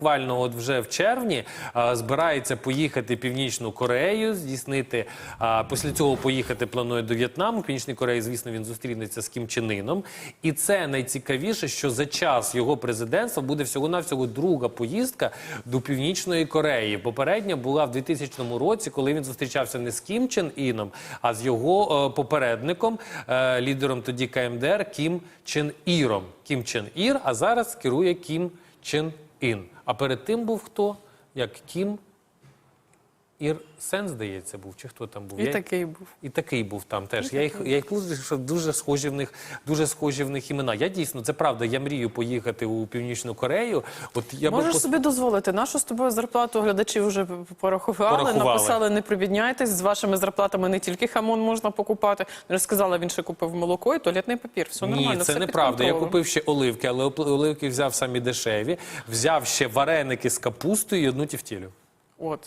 Буквально от вже в червні а, збирається поїхати в Північну Корею, здійснити а, після цього поїхати планує до В'єтнаму. В Північній Кореї, звісно, він зустрінеться з Кім Чен Іном. І це найцікавіше, що за час його президентства буде всього навсього друга поїздка до Північної Кореї. Попередня була в 2000 році, коли він зустрічався не з Кім Чен Іном, а з його е, попередником, е, лідером тоді КМДР Кім Чен Іром. Кім Чен Ір, а зараз керує Кім Чен Ін. А перед тим був хто? Як Кім Ір Сен, здається, був, чи хто там був? І Я- такий був. і такий був там теж. Я їх я їх плутаю, що дуже схожі в них, дуже схожі в них імена. Я дійсно це правда. Я мрію поїхати у Північну Корею. От я би Можеш пос- собі дозволити. Нашу з тобою зарплату глядачі вже порахували, Порахували. написали, не прибідняйтесь. З вашими зарплатами не тільки хамон можна покупати. Не розказала, він ще купив молоко і туалетний папір. Все нормально. Ні, це неправда. Я купив ще оливки, але оливки взяв самі дешеві. Взяв ще вареники з капустою і одну тівтілю. От.